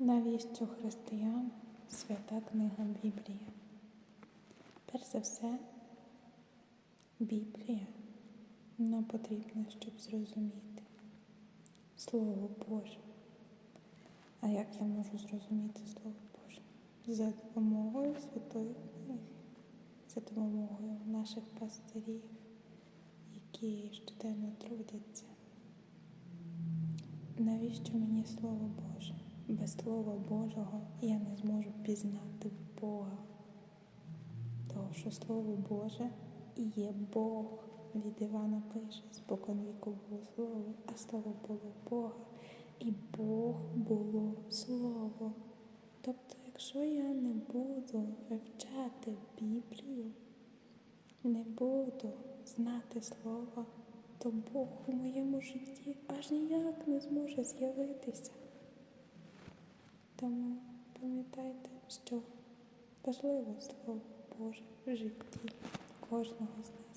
Навіщо християн свята книга Біблія? Перш за все, Біблія нам потрібна, щоб зрозуміти Слово Боже. А як я можу зрозуміти Слово Боже? За допомогою Святої книги, за допомогою наших пастирів, які щоденно трудяться. Навіщо мені Слово Боже? Без Слова Божого я не зможу пізнати Бога. Тому що Слово Боже і є Бог. Від Івана пише, спокон віку було Слово, а Слово було Бога. І Бог було Слово. Тобто, якщо я не буду вивчати Біблію, не буду знати Слова, то Бог у моєму житті аж ніяк не зможе з'явитися. Тому пам'ятайте, що важливо Слово Боже в житті кожного з нас.